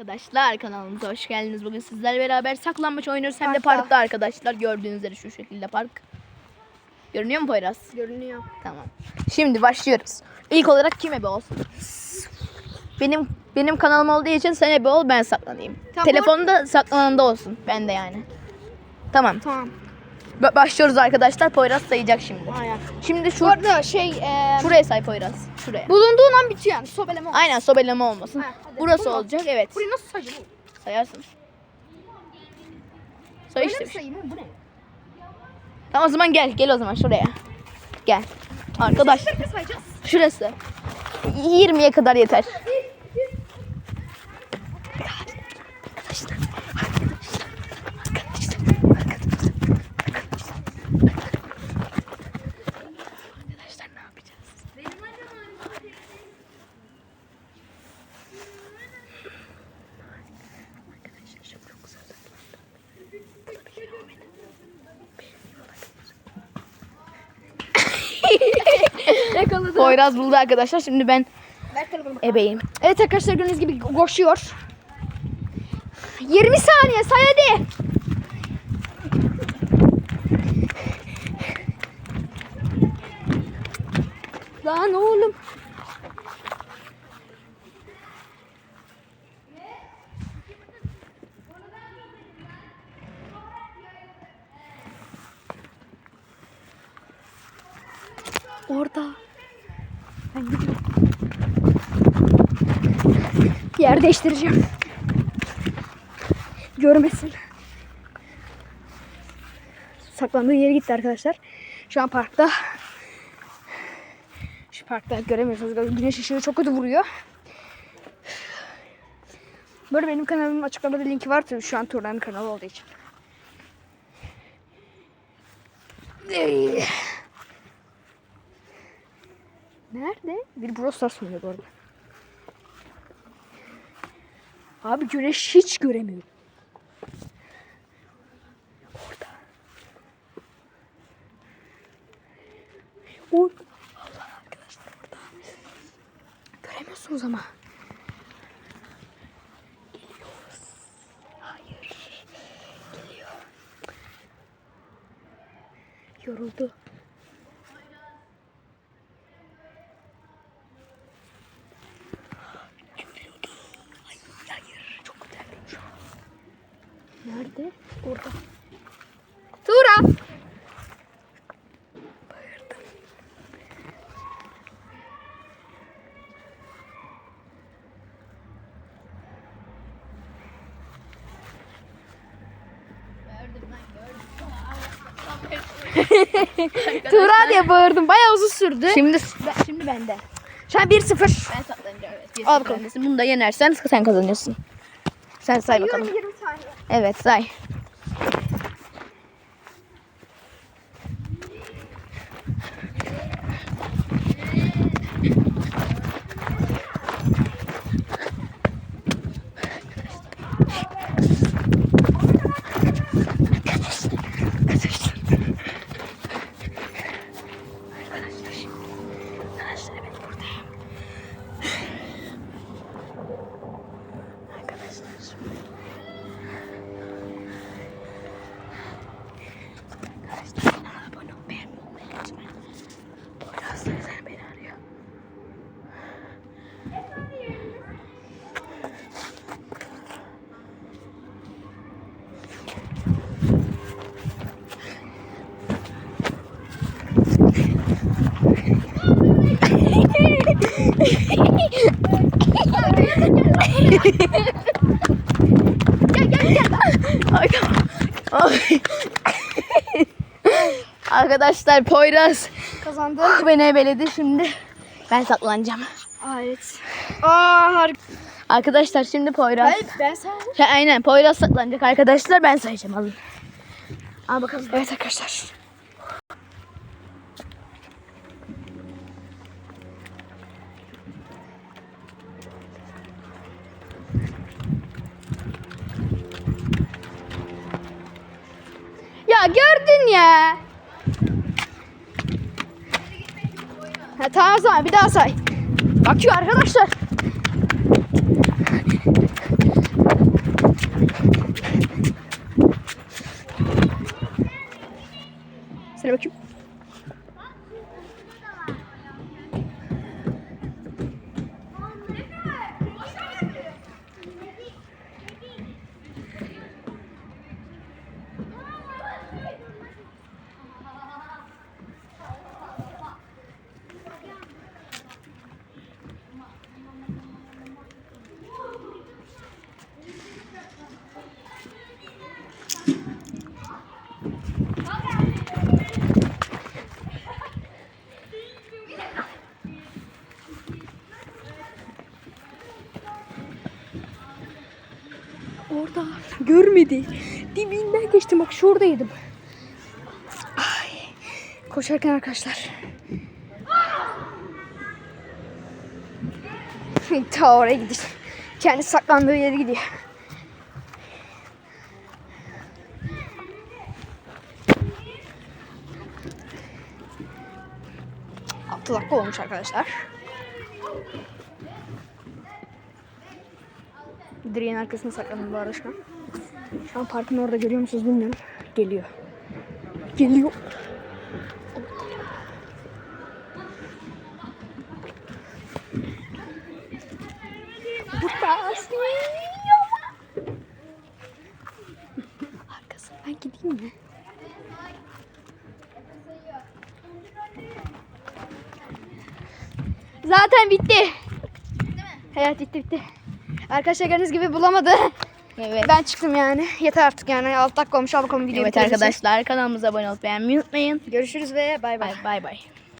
Arkadaşlar kanalımıza hoş geldiniz. Bugün sizlerle beraber saklanmaç oynuyoruz. Hem de Parkta. arkadaşlar. Gördüğünüz üzere şu şekilde park. Görünüyor mu Poyraz? Görünüyor. Tamam. Şimdi başlıyoruz. İlk olarak kim ebe olsun? Benim benim kanalım olduğu için sen ebe ol ben saklanayım. Tamam. Telefonda saklananda olsun. Ben de yani. Tamam. Tamam. Ba- başlıyoruz arkadaşlar. Poyraz sayacak şimdi. Aynen. Şimdi şu Bu arada şey e, şuraya say Poyraz. Şuraya. bulunduğun an bitiyor yani. Sobeleme olmaz. Aynen sobeleme olmasın. Ha, hadi. Burası Bunu- olacak evet. Burayı nasıl sayacağım? oğlum? Sayarsın. Say Öyle işte. mi sayayım? oğlum? Bu ne? Tamam o zaman gel. Gel o zaman şuraya. Gel. Arkadaş Ne sayacağız? şurası. 20'ye kadar yeter. Arkadaşlar ne yapacağız? Arkadaşlar şu çok güzel Yakaladım. Poyraz buldu arkadaşlar. Şimdi ben ebeyim. Evet arkadaşlar gördüğünüz gibi koşuyor. 20 saniye say hadi. Lan oğlum. Orada. Ben gidiyorum. Yer değiştireceğim. Görmesin. Saklandığı yere gitti arkadaşlar. Şu an parkta. Şu parkta göremiyorsunuz. Güneş ışığı çok kötü vuruyor. Böyle benim kanalımın açıklamada linki var tabii şu an Turan'ın kanalı olduğu için. Nerede? Bir Brawl Stars oynuyor bu. Abi güneş hiç göremiyorum. Orada. Orada. Allah arkadaşlar orada. Göremiyorsunuz ama. Geliyoruz. Yoruldu. Geliyordu. Ay, hayır. Çok güzel şu an. Nerede? Orada. Tura. Bağırdım. Tura diye bağırdım. Bayağı uzun sürdü. Şimdi Ben- şimdi bende. Şu an 1-0. ben saklanacağım evet. Al bakalım. Bunu da yenersen sen kazanıyorsun. Sen say bakalım. 20 saniye. Evet say. Arkadaşlar ben buradayım. Arkadaşlar şimdi Arkadaşlar kanala abone olup beğenmeyi unutmayın lütfen. Poyraz sen beni arıyor. Ay. Arkadaşlar Poyraz Kazandı. beni ebeledi şimdi. Ben saklanacağım. Aa evet. Aa harika. Arkadaşlar şimdi Poyraz. Hayır ben. Ha, aynen Poyraz saklanacak arkadaşlar. Ben sayacağım alın. Al bakalım. Evet arkadaşlar. Gördün ya. Ha, tamam bir daha say. Bakıyor arkadaşlar. Görmedi. Dibinden geçtim bak şuradaydım. Ay. Koşarken arkadaşlar. Ta oraya gidiyor. Kendi saklandığı yere gidiyor. Altı dakika olmuş arkadaşlar. Direğin arkasına saklandım bu arada şu an. Parkın orada görüyor musunuz bilmiyorum. Geliyor. Geliyor. Arkasından gideyim mi? Zaten bitti. Evet bitti bitti. Arkadaşlar gördüğünüz gibi bulamadı. Evet. Ben çıktım yani. Yeter artık yani. 6 dakika olmuş. Al bakalım videoyu Evet arkadaşlar kanalımıza abone olup beğenmeyi unutmayın. Görüşürüz ve bay. Bay bay bay.